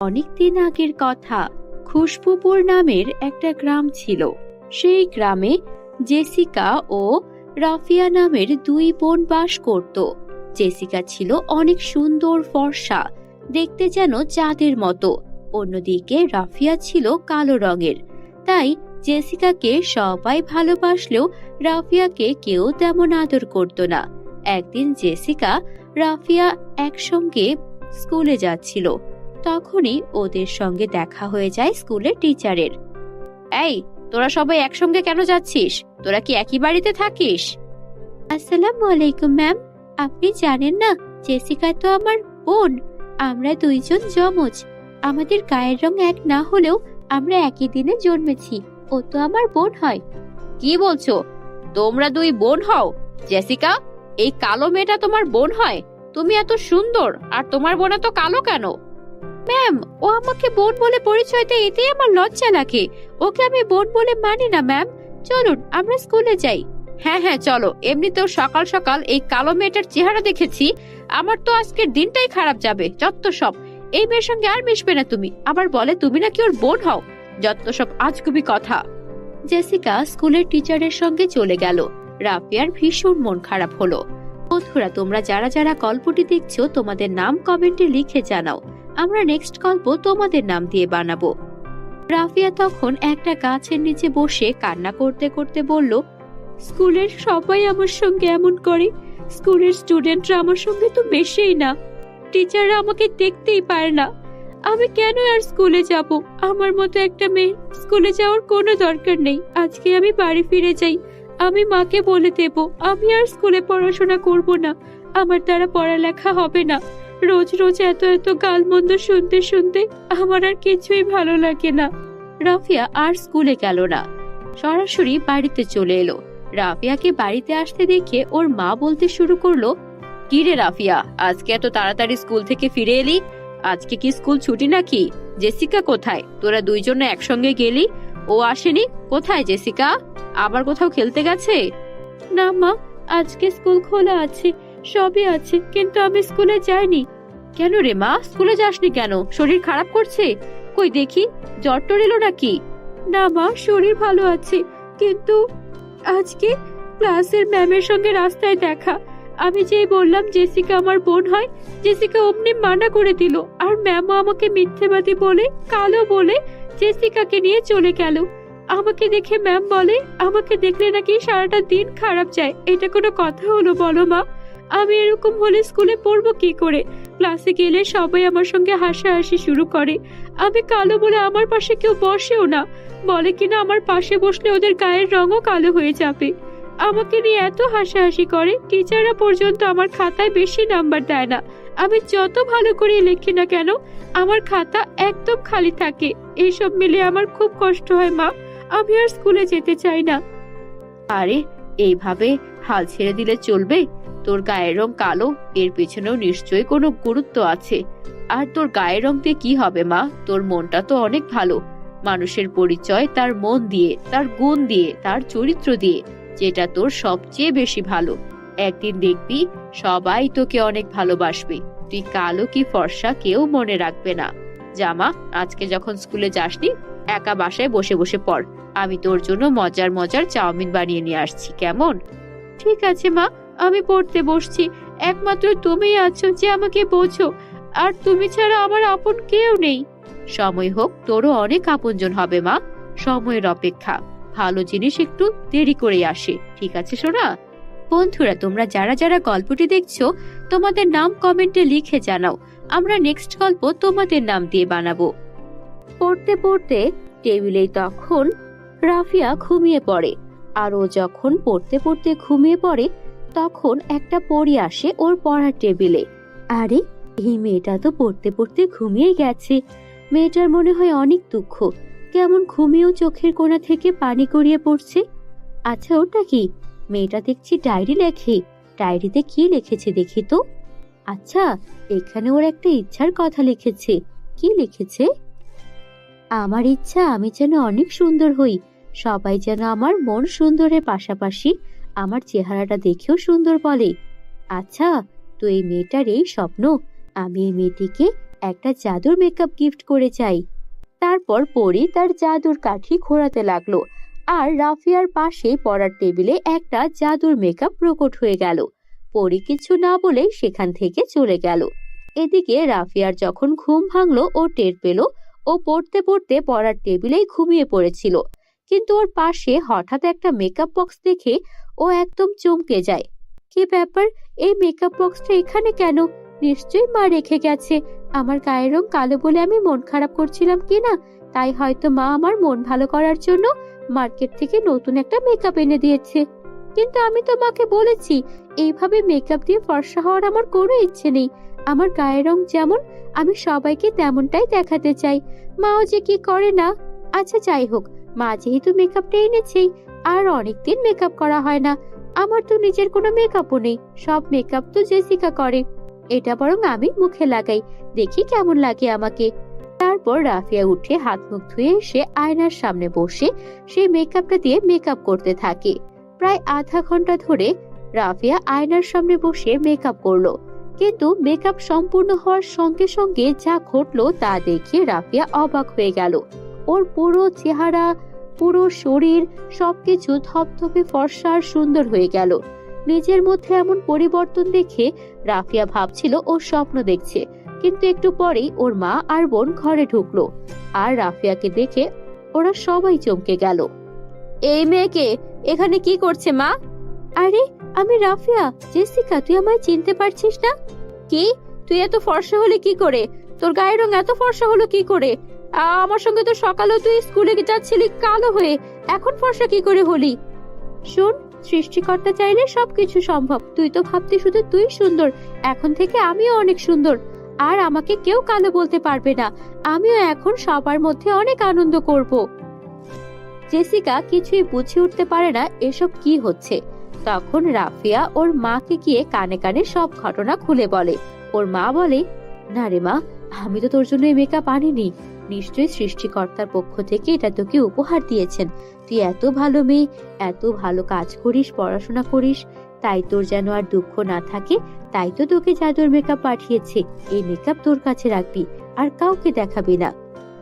অনেক দিন আগের কথা খুশবুপুর নামের একটা গ্রাম ছিল। সেই গ্রামে জেসিকা ও রাফিয়া নামের দুই বোন বাস করত। জেসিকা ছিল অনেক সুন্দর ফর্সা, দেখতে যেন চাঁদের মতো। অন্যদিকে রাফিয়া ছিল কালো রঙের, তাই জেসিকাকে সবাই ভালোবাসলেও রাফিয়াকে কেউ তেমন আদর করত না। একদিন জেসিকা রাফিয়া একসঙ্গে স্কুলে যাচ্ছিল। তখনই ওদের সঙ্গে দেখা হয়ে যায় স্কুলের টিচারের। এই, তোরা সবাই একসঙ্গে কেন যাচ্ছিস? তোরা কি একই বাড়িতে থাকিস? আসসালামু আলাইকুম, ম্যাম। আপনি জানেন না, জেসিকা তো আমার বোন। আমরা দুইজন যমজ। আমাদের গায়ের রং এক না হলেও আমরা একই দিনে জন্মেছি। ও তো আমার বোন হয়। কি বলছো? তোমরা দুই বোন হও? জেসিকা, এই কালো মেয়েটা তোমার বোন হয়? তুমি এত সুন্দর, আর তোমার বোন এত কালো কেন? ম্যাম, ও আমাকে বোন বলে পরিচয় দেয়, এতেই আমার লজ্জা লাগে। ওকে আমি বোন বলে মানি না, ম্যাম। চলুন, আমরা স্কুলে যাই। হ্যাঁ হ্যাঁ চলো। এমনিতেও সকাল সকাল এই কালো মেয়েটার চেহারা দেখেছি। আমার তো আজকের দিনটাই খারাপ যাবে যত সব। এই মেয়ের সঙ্গে আর মিশবে না তুমি। আবার বলে, তুমি নাকি ওর বোন হও? যত সব আজগুবি কথা। জেসিকা স্কুলের টিচারের সঙ্গে চলে গেল। রাফিয়ার ভীষণ মন খারাপ হলো। বন্ধুরা, তোমরা যারা যারা গল্পটি দেখছ, তোমাদের নাম কমেন্টে লিখে জানাও। আমরা নেক্সট গল্প তোমাদের নাম দিয়ে বানাবো। রাফিয়া তখন একটা গাছের নিচে বসে কান্না করতে করতে বলল, স্কুলের সবাই আমার সঙ্গে এমন করে। স্কুলের স্টুডেন্টরা আমার সঙ্গে তো মেশেই না। টিচাররা আমাকে দেখতেই পারে না। আমি কেন আর স্কুলে যাব? আমার মতো একটা মেয়ে স্কুলে যাওয়ার কোনো দরকার নেই। আজকে আমি বাড়ি ফিরে যাই। আমি মাকে বলে দেব, আমি আর স্কুলে পড়াশোনা করব না। আমার দ্বারা পড়ালেখা হবে না। রোজ রোজ এত এত গালমন্দ শুনতে শুনতে আমার আর কিছুই ভালো লাগে না। রাফিয়া আর স্কুলে গেল না। সরাসরি বাড়িতে চলে এলো। রাফিয়াকে বাড়িতে আসতে দেখে ওর মা বলতে শুরু করল, কি রে রাফিয়া, আজকে এত তাড়াতাড়ি স্কুল থেকে ফিরে এলি? আজকে কি স্কুল ছুটি নাকি? জেসিকা কোথায়? তোরা দুইজনে একসঙ্গে গেলি? ও আসেনি? কোথায় জেসিকা? আবার কোথাও খেলতে গেছে? না মা, আজকে স্কুল খোলা আছে, সবই আছে, কিন্তু আমি স্কুলে যাইনি। কেন রে মা? স্কুলে যাসনি কেন? শরীর খারাপ করছে? কই দেখি, জ্বর টর এলো নাকি? না মা, শরীর ভালো আছে, কিন্তু আজকে ক্লাসের ম্যামের সঙ্গে রাস্তায় দেখা। আমি যেই বললাম জেসিকা আমার বোন হয়, জেসিকা অমনি মানা করে দিল। আর ম্যামও আমাকে মিথ্যেবাদী বলে, কালো বলে জেসিকাকে নিয়ে চলে গেল। আমাকে দেখে ম্যাম বলে, আমাকে দেখলে নাকি সারাটা দিন খারাপ যায়। এটা কোনো কথা হলো বলো মা। আমি এরকম হলে স্কুলে পড়ব কি করে? ক্লাসে গেলে সবাই আমার সঙ্গে হাসাহাসি শুরু করে। আমি কালো বলে আমার পাশে কেউ বসেও না। বলে কিনা আমার পাশে বসলে ওদের গায়ের রঙও কালো হয়ে যাবে। আমাকে নিয়ে এত হাসাহাসি করে, টিচাররা পর্যন্ত আমার খাতায় বেশি নাম্বার দেয় না। আমি যত ভালো করে লিখি না কেন, আমার খাতা একদম খালি থাকে। এইসব মিলে আমার খুব কষ্ট হয়, মা। আমি আর স্কুলে যেতে চাই না। আরে, এইভাবে হাল ছেড়ে দিলে চলবে? তোর গায়ের রং কালো, এর পেছনেও নিশ্চয়ই কোনো গুরুত্ব আছে। আর তোর গায়ের রং দিয়ে কি হবে, মা? তোর মনটা তো অনেক ভালো। মানুষের পরিচয় তার মন দিয়ে, তার গুণ দিয়ে, তার চরিত্র দিয়ে, যেটা তোর সবচেয়ে বেশি ভালো। একদিন দেখবি সবাই তোকে অনেক ভালোবাসবে। তুই কালো কি ফর্সা কেউ মনে রাখবে না। জামা আজকে যখন স্কুলে যাসনি, একা বাসায় বসে বসে পড়। আমি তোর জন্য মজার মজার চাউমিন বানিয়ে নিয়ে আসছি, কেমন? ঠিক আছে, মা। আমি পড়তে বসছি। একমাত্র তুমি আছো যে আমাকে বোঝো। আর তুমি ছাড়া আমার আপন কেউ নেই। সময় হোক, তোরও অনেক আপনজন হবে, মা। সময়ের অপেক্ষা। ভালো জিনিস একটু দেরি করে আসে। ঠিক আছে, সোনা? বন্ধুরা, তোমরা যারা যারা গল্পটি দেখছ, তোমাদের নাম কমেন্টে লিখে জানাও। আমরা নেক্সট গল্প তোমাদের নাম দিয়ে বানাবো। পড়তে পড়তে টেবিলে তখন রাফিয়া ঘুমিয়ে পড়ে। আর ও যখন পড়তে পড়তে ঘুমিয়ে পড়ে তখন একটা পড়ি আসে ওর পড়ার টেবিলে। আরে, এই মেয়েটা তো পড়তে পড়তে ঘুমিয়ে গেছে। মেয়েটার মনে হয় অনেক দুঃখ। কেমন ঘুমিয়েও চোখের কোণা থেকে পানি গড়িয়ে পড়ছে? আচ্ছা ওটা কি? মেয়েটা দেখছি ডায়েরি লেখে। ডায়েরিতে কি লিখেছে দেখি তো? আচ্ছা এখানে ওর একটা ইচ্ছার কথা লিখেছে। কি লিখেছে? আমার ইচ্ছা, আমি যেন অনেক সুন্দর হই। সবাই যেন আমার মন সুন্দরের পাশাপাশি আমার চেহারাটা দেখেও সুন্দর বলে। আচ্ছা তো এই মেয়েটার এই স্বপ্ন, আমি এই মেয়েটিকে একটা জাদুর মেকআপ গিফট করে চাই। তারপর পরি তার জাদুর কাঠি ঘোরাতে লাগল আর রাফিয়ার পাশে পড়ার টেবিলে একটা জাদুর মেকআপ প্রকট হয়ে গেল। পরি কিছু না বলে সেখান থেকে চলে গেল। এদিকে রাফিয়ার যখন ঘুম ভাঙলো ও টের পেল, ও পড়তে পড়তে পড়ার টেবিলেই ঘুমিয়ে পড়েছিল। কিন্তু ওর পাশে হঠাৎ একটা মেকআপ বক্স দেখে ও একদম চমকে যায়। কি ব্যাপার? এই মেকআপ বক্সটা এখানে কেন? নিশ্চয়ই মা রেখে গেছে। আমার গায়ের রং কালো বলে আমি মন খারাপ করছিলাম কি না? তাই হয়তো মা আমার মন ভালো করার জন্য মার্কেট থেকে নতুন একটা মেকআপ এনে দিয়েছে। কিন্তু আমি তো মাকে বলেছি, এইভাবে মেকআপ দিয়ে ফর্সা হওয়ার আমার কোনো ইচ্ছে নেই। আমার গায়ের রং যেমন, আমি সবাইকে তেমনটাই দেখাতে চাই। মাও যে কি করে না? আচ্ছা যাই হোক, মা যেহেতু মেকআপটা এনেছেই আর অনেকদিন মেকআপ করা হয় না। আমার তো নিজের কোনো মেকআপও নেই। সব মেকআপ তো জেসিকা করে। এটা বরং আমি মুখে লাগাই। দেখি কেমন লাগে আমাকে। তারপর রাফিয়া উঠে হাত মুখ ধুয়ে এসে আয়নার সামনে বসে সেই মেকআপটা দিয়ে মেকআপ করতে থাকে। প্রায় আধা ঘণ্টা ধরে রাফিয়া আয়নার সামনে বসে মেকআপ করল। কিন্তু মেকআপ সম্পূর্ণ হওয়ার সঙ্গে সঙ্গে যা ঘটলো তা দেখে রাফিয়া অবাক হয়ে গেল। ওর পুরো চেহারা পুরো শরীর সবকিছু ধপধপে ফর্সা আর সুন্দর হয়ে গেল। নিজের মধ্যে এমন পরিবর্তন দেখে রাফিয়া ভাবছিল ও স্বপ্ন দেখছে। কিন্তু একটু পরেই ওর মা আর বোন ঘরে ঢুকলো আর রাফিয়াকে দেখে ওরা সবাই চমকে গেল। এই মেয়েকে, এখানে কি করছে মা? আরে, আমি রাফিয়া, জেসিকা, তুই আমায় চিনতে পারছিস না? কি? তুই এত ফর্সা হলে কি করে? তোর গায়ের রং এত ফর্সা হলো কি করে? আমার সঙ্গে তো সকালেও তুই স্কুলে যাচ্ছিলি কালো হয়ে। এখন ফর্সা কি করে হলি? শোন, সৃষ্টিকর্তা চাইলে সবকিছু সম্ভব। তুই তো ভাবতি শুধু তুই সুন্দর। এখন থেকে আমিও অনেক সুন্দর। আর আমাকে কেউ কালো বলতে পারবে না। আমিও এখন সবার মধ্যে অনেক আনন্দ করব। জেসিকা কিছুই বুঝে উঠতে পারে না এসব কি হচ্ছে। তখন রাফিয়া ওর মাকে গিয়ে কানে কানে সব ঘটনা খুলে বলে। ওর মা বলে, না রে মা, আমি তো তোর জন্য এই মেকআপ আনিনি। নিশ্চয়ই সৃষ্টিকর্তার পক্ষ থেকে এটা তোকে উপহার দিয়েছেন। তুই এত ভালো মেয়ে, এত ভালো কাজ করিস, পড়াশোনা করিস, তাই তোর যেন আর দুঃখ না থাকে, তাই তো তোকে জাদুর মেকআপ পাঠিয়েছে। এই মেকআপ তোর কাছে রাখবি, আর কাউকে দেখাবি না।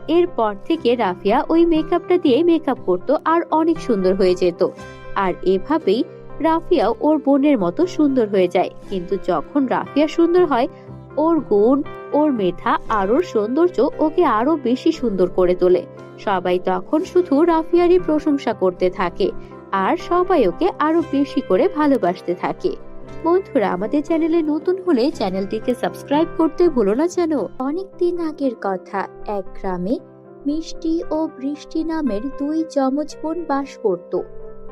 এরপর থেকে রাফিয়া ওই মেকআপটা দিয়ে মেকআপ করতো আর অনেক সুন্দর হয়ে যেত। আর এভাবেই রাফিয়াও ওর বোনের মতো সুন্দর হয়ে যায়। কিন্তু যখন রাফিয়া সুন্দর হয় ওর গুণ, ওর মেধা আর ওর সৌন্দর্য ওকে আরও বেশি সুন্দর করে তোলে। সবাই তখন শুধু রাফিয়ারই প্রশংসা করতে থাকে আর সবাই ওকে আরও বেশি করে ভালোবাসতে থাকে। বন্ধুরা, আমাদের চ্যানেলে নতুন হলে চ্যানেলটিকে সাবস্ক্রাইব করতে ভুলো না যেন। অনেক দিন আগের কথা, এক গ্রামে মিষ্টি ও বৃষ্টি নামের দুই যমজ বোন বাস করত।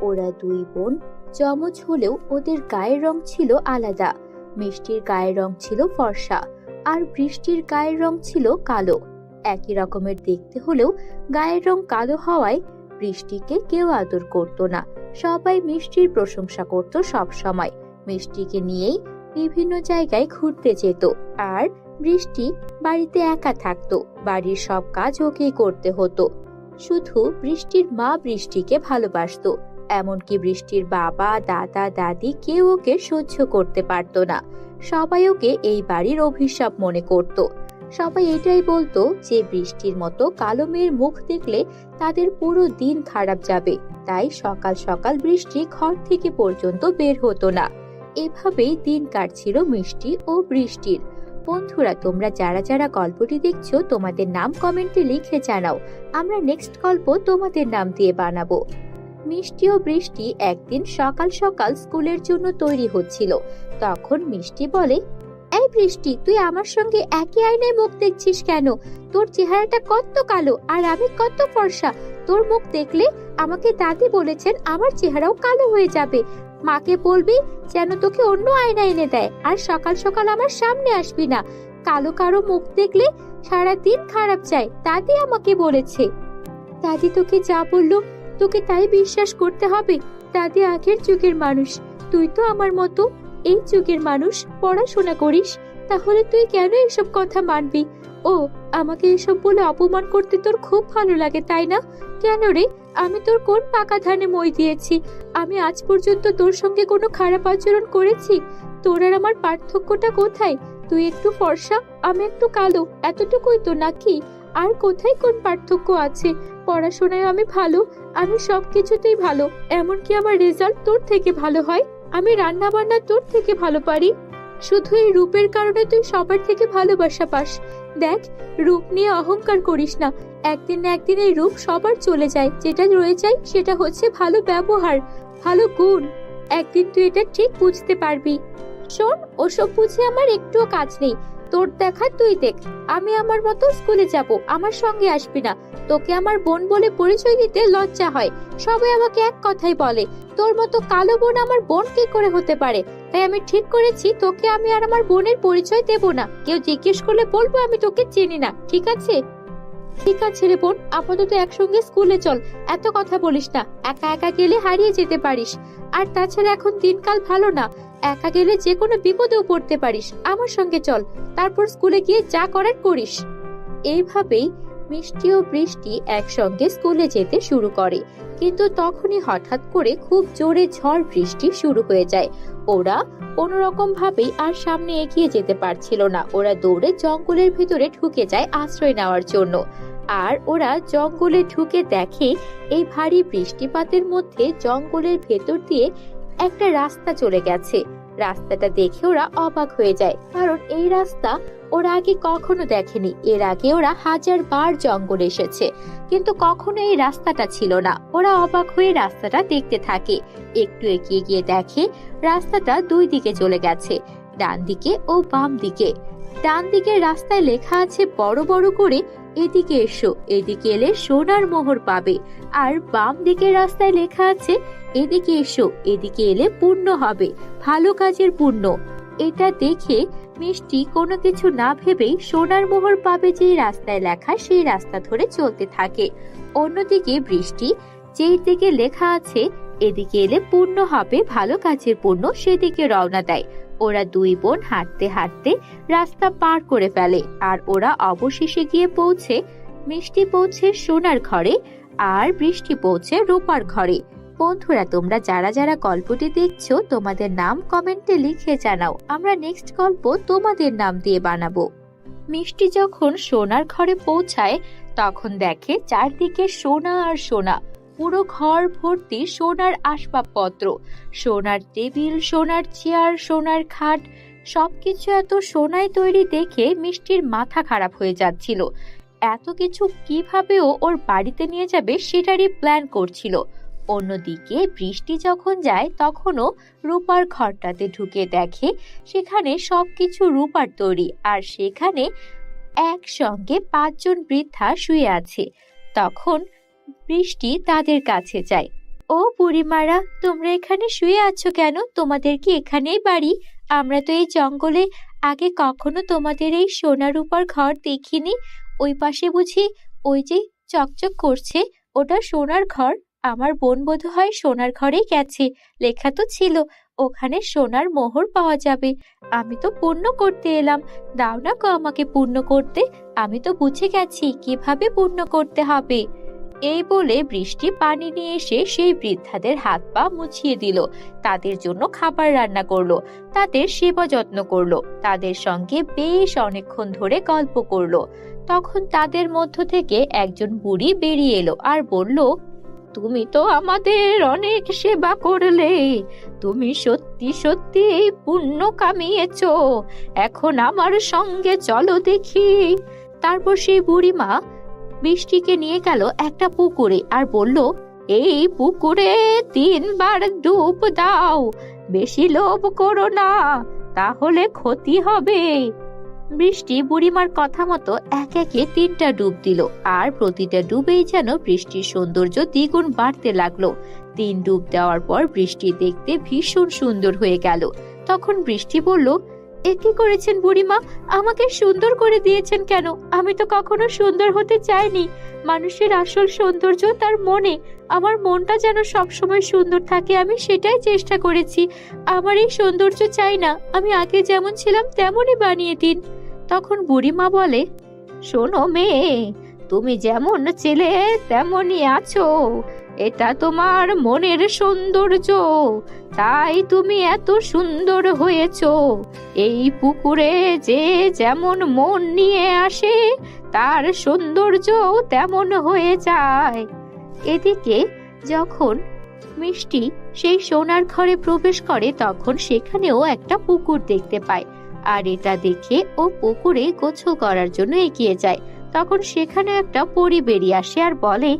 ওরা দুই বোন, যমজ হলেও ওদের গায়ের রং ছিল আলাদা। মিষ্টির গায়ের রং ছিল ফর্সা আর বৃষ্টির গায়ের রং ছিল কালো। একই রকমের দেখতে হলেও গায়ের রং কালো হওয়ায় বৃষ্টিকে কেউ আদর করত না। সবাই মিষ্টির প্রশংসা করত সব সময়। মিষ্টিকে নিয়েই বিভিন্ন জায়গায় ঘুরতে যেত আর বৃষ্টি বাড়িতে একা থাকতো। বাড়ির সব কাজ ওকেই করতে হতো। শুধু বৃষ্টির মা বৃষ্টিকে ভালোবাসতো। এমনকি বৃষ্টির বাবা, দাদা, দাদি কেউ ওকে সহ্য করতে পারতো না। সবাই ওকে এই বাড়ির অভিশাপ মনে করত। সবাই এটাই বলতো যে বৃষ্টির মতো কালো মেয়ের মুখ দেখলে তাদের পুরো দিন খারাপ যাবে। তাই সকাল সকাল বৃষ্টি ঘর থেকে পর্যন্ত বের হতো না। এভাবেই দিন কাটছিল মিষ্টি ও বৃষ্টির। বন্ধুরা, তোমরা যারা যারা গল্পটি দেখছ, তোমাদের নাম কমেন্টে লিখে জানাও। আমরা নেক্সট গল্প তোমাদের নাম দিয়ে বানাবো। মিষ্টি ও বৃষ্টি একদিন সকাল সকাল স্কুলের জন্য তৈরি হচ্ছিল। তখন মিষ্টি বলে, এই বৃষ্টি, তুই আমার সঙ্গে একই আয়নায় মুখ দেখছিস কেন? তোর চেহারাটা কত কালো আর আমি কত ফর্সা। তোর মুখ দেখলে আমাকে দাদি বলেছেন আমার চেহারাও কালো হয়ে যাবে। মাকে বলবি যেন তোকে অন্য আয়না এনে দেয় আর সকাল সকাল আমার সামনে আসবি না। কালো কারও মুখ দেখলে সারা দিন খারাপ যায়, দাদি আমাকে বলেছে। দাদি তোকে যা বলল তোকে তাই বিশ্বাস করতে হবে দাদি আগের যুগের মানুষ। তুই তো আমার মতো এই যুগের মানুষ, পড়াশোনা করিস, তাহলে তুই কেন এসব কথা মানবি? ও, আমাকে এসব বলে অপমান করতে তোর খুব ভালো লাগে, তাই না? কেন রে? আমি তোর কোন পাকা ধানে মই দিয়েছি? আমি আজ পর্যন্ত তোর সঙ্গে কোনো খারাপ আচরণ করেছি? তোর আর আমার পার্থক্যটা কোথায়? তুই একটু ফর্সা, আমি একটু কালো, এতটুকুই তো, নাকি? আর কোথায় কোন পার্থক্য আছে? পড়াশোনায় আমি ভালো, আমি সব কিছুতেই ভালো। এমনকি আমার রেজাল্ট তোর থেকে ভালো হয়। আমি রান্না বান্না তোর থেকে ভালো পারি। শুধু এই রূপের কারণে তুই সবার থেকে ভালোবাসা পাস। দেখ, রূপ নিয়ে অহংকার করিস না। একদিন না একদিন এই রূপ সবার চলে যায়। যেটা রয়ে যায়, সেটা হচ্ছে ভালো ব্যবহার, ভালো গুণ। একদিন তুই এটা ঠিক বুঝতে পারবি। শোন, ওসব বুঝে আমার একটুও কাজ নেই। তোর দেখা তুই দেখ। আমি আমার মতো স্কুলে যাব, আমার সঙ্গে আসবি না। তোকে আমার বোন বলে পরিচয় দিতে লজ্জা হয়। সবাই আমাকে এক কথাই বলে, তোর মতো কালো বোন আমার বোন কি করে হতে পারে? তাই আমি ঠিক করেছি, তোকে আমি আর আমার বোনের পরিচয় দেব না। কেউ জিজ্ঞেস করলে বলব আমি তোকে চিনি না, ঠিক আছে? ঠিক আছে রে বোন, আপাতত একসঙ্গে স্কুলে চল। এত কথা বলিস না, একা একা গেলে হারিয়ে যেতে পারিস। আর তাছাড়া এখন দিনকাল ভালো না, একা গেলে যে কোনো বিপদেও পড়তে পারিস। আমার সঙ্গে চল, তারপর স্কুলে গিয়ে যা করার করিস। এইভাবেই মিষ্টি ও বৃষ্টি একসঙ্গে স্কুলে যেতে শুরু করে। কিন্তু তখনই হঠাৎ করে খুব জোরে ঝড় বৃষ্টি শুরু হয়ে যায়। ওরা কোনোরকম ভাবেই আর সামনে এগিয়ে যেতে পারছিল না। ওরা দৌড়ে জঙ্গলের ভিতরে ঢুকে যায় আশ্রয় নেওয়ার জন্য। আর ওরা জঙ্গলে ঢুকে দেখে এই ভারী বৃষ্টিপাতের মধ্যে জঙ্গলের ভেতর দিয়ে একটা রাস্তা চলে গেছে। রাস্তাটা দেখে ওরা অবাক হয়ে যায়। কারণ এই রাস্তা ওরা আগে কখনো দেখেনি। এর আগে ওরা হাজার বার জঙ্গল এসেছে। কিন্তু কখনো এই রাস্তাটা ছিল না। ওরা অবাক হয়ে রাস্তাটা দেখতে থাকে। একটু এগিয়ে গিয়ে দেখে রাস্তাটা দুই দিকে চলে গেছে। ডান দিকে ও বাম দিকে। ডান দিকের রাস্তায় লেখা আছে, বড় বড় করে এদিকে এসো। এদিকে এলে সোনার মোহর পাবে। আর বাম দিকের রাস্তায় লেখা আছে, এদিকে এসো। এদিকে এলে পূর্ণ হবে। ভালো কাজের পূর্ণ এটা দেখে মিষ্টি কোনো কিছু না ভেবেই সোনার মোহর পাবে যে রাস্তায় লেখা, সেই রাস্তা ধরে চলতে থাকে। অন্যদিকে বৃষ্টি, যেই দিকে লেখা আছে, এদিকে এলে পূর্ণ হবে, ভালো কাজের পূর্ণ সেদিকে রওনা দেয়। ওরা দুই বোন হাঁটতে হাঁটতে রাস্তা পার করে ফেলে আর ওরা অবশেষে গিয়ে পৌঁছে, মিষ্টি পৌঁছে সোনার ঘরে আর বৃষ্টি পৌঁছে রূপার ঘরে। বন্ধুরা, তোমরা যারা যারা গল্পটি দেখছ, তোমাদের নাম কমেন্টে লিখে জানাও। আমরা নেক্সট গল্প তোমাদের নাম দিয়ে বানাবো। মিষ্টি যখন সোনার ঘরে পৌঁছায়, তখন দেখে চারদিকে সোনা আর সোনা। পুরো ঘর ভর্তি সোনার আসবাবপত্র। সোনার টেবিল, সোনার চেয়ার, সোনার খাট, সবকিছু এত সোনায় তৈরি দেখে মিষ্টির মাথা খারাপ হয়ে যাচ্ছিল। এত কিছু কীভাবে ও ওর বাড়িতে নিয়ে যাবে সেটারই প্ল্যান করছিল। অন্যদিকে বৃষ্টি যখন যায়, তখনও রূপার ঘরটাতে ঢুকে দেখে সেখানে সব কিছু রূপার তৈরি আর সেখানে একসঙ্গে পাঁচজন বৃদ্ধা শুয়ে আছে। তখন বৃষ্টি তাদের কাছে যায়। ও বুড়িমারা, তোমরা এখানে শুয়ে আছো কেন? তোমাদের কি এখানেই বাড়ি? আমরা তো এই জঙ্গলে আগে কখনো তোমাদের এই সোনা রূপার ঘর দেখিনি। ওই পাশে বুঝি ওই যে চকচক করছে, ওটা সোনার ঘর? আমার বোন বোধ হয় সোনার ঘরেই গেছে। লেখা তো ছিল, ওখানে সোনার মোহর পাওয়া যাবে। আমি তো পূর্ণ করতে এলাম। দাও না গো আমাকে পূর্ণ করতে। আমি তো বুঝে গেছি কীভাবে পূর্ণ করতে হবে। এই বলে বৃষ্টি পানি নিয়ে এসে সেই বৃদ্ধাদের হাত পা মুছিয়ে দিল। তাদের জন্য খাবার রান্না করল। তাদের সেবা যত্ন করল। তাদের সঙ্গে বেশ অনেকক্ষণ ধরে গল্প করল। তখন তাদের মধ্য থেকে একজন বুড়ি বেরিয়ে এলো আর বলল তুমি তো আমাদের অনেক সেবা করলে। তুমি সত্যি সত্যি এই পুণ্য কামিয়েছ। এখন আমার সঙ্গে চলো দেখি। তারপর সেই বুড়িমা বৃষ্টিকে নিয়ে গেল একটা পুকুরে আর বলল, এই পুকুরে তিনবার ডুব দাও। বেশি লোভ করো না, তাহলে ক্ষতি হবে। বৃষ্টি বুড়িমার কথা মতো এক একে তিনটা ডুব দিল, আর প্রতিটা ডুবেই যেন বৃষ্টির সৌন্দর্য দ্বিগুণ বাড়তে লাগল। তিন ডুব দেওয়ার পর বৃষ্টি দেখতে ভীষণ সুন্দর হয়ে গেল। তখন বৃষ্টি বলল এ করেছেন বুড়িমা? আমাকে সুন্দর করে দিয়েছেন কেন? আমি তো কখনো সুন্দর হতে চাইনি। মানুষের আসল সৌন্দর্য তার মনে। আমার মনটা যেন সবসময় সুন্দর থাকে, আমি সেটাই চেষ্টা করেছি। আমার এই সৌন্দর্য চাই না। আমি আগে যেমন ছিলাম, তেমনই বানিয়ে দিন। তখন বুড়িমা বলে, শোনো মেয়ে, তুমি যেমন ছেলে, তেমনই আছো। এটা তোমার মনের সৌন্দর্য। তাই তুমি এত সুন্দর হয়েছো। এই পুকুরে যে যেমন মন নিয়ে আসে, তার সৌন্দর্য তেমন হয়ে যায়। এদিকে যখন মিষ্টি সেই সোনার ঘরে প্রবেশ করে, তখন সেখানেও একটা পুকুর দেখতে পায়। আর এটা দেখে ও পুকুরে গোছল করার জন্য এগিয়ে যায়। তখন সেখানে একটা পরি বেরিয়ে আসে আর বলে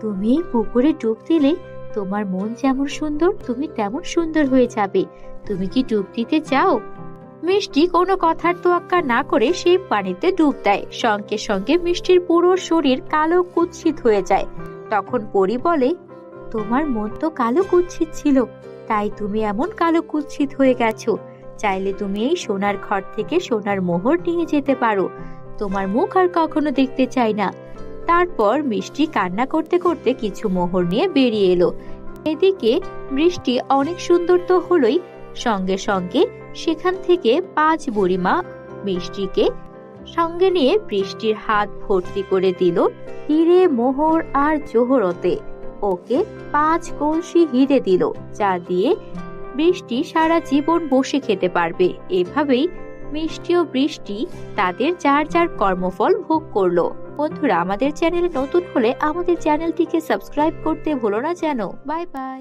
তুমি পুকুরে ডুব দিলে তোমার মন যেমন সুন্দর, তুমি তেমন সুন্দর হয়ে যাবে। তুমি কি ডুব দিতে চাও? মিষ্টি কোনো কথার তোয়াক্কা না করে সেই পানিতে ডুব দেয়। সঙ্গে সঙ্গে মিষ্টির পুরো শরীর কালো কুৎসিত হয়ে যায়। তখন পরি বলে, তোমার মন তো কালো কুৎসিত ছিল, তাই তুমি এমন কালো কুৎসিত হয়ে গেছো। চাইলে তুমি এই সোনার ঘর থেকে সোনার মোহর নিয়ে যেতে পারো। তোমার মুখ আর কখনো দেখতে চাই না। তারপর মিষ্টি কান্না করতে করতে কিছু মোহর নিয়ে বেরিয়ে এলো। এদিকে বৃষ্টি অনেক সুন্দর তো হলোই, সঙ্গে সঙ্গে সেখান থেকে পাঁচ বুড়িমা মিষ্টিকে সঙ্গে নিয়ে বৃষ্টির হাত ভর্তি করে দিল হিরে, মোহর আর জোহরতে। ওকে পাঁচ কলসি হিরে দিল, যা দিয়ে বৃষ্টি সারা জীবন বসে খেতে পারবে। এভাবেই মিষ্টি ও বৃষ্টি তাদের যার যার কর্মফল ভোগ করল। বন্ধুরা আমাদের চ্যানেলে নতুন হলে আমাদের চ্যানেলটিকে সাবস্ক্রাইব করতে ভুলো না যেন। Bye bye.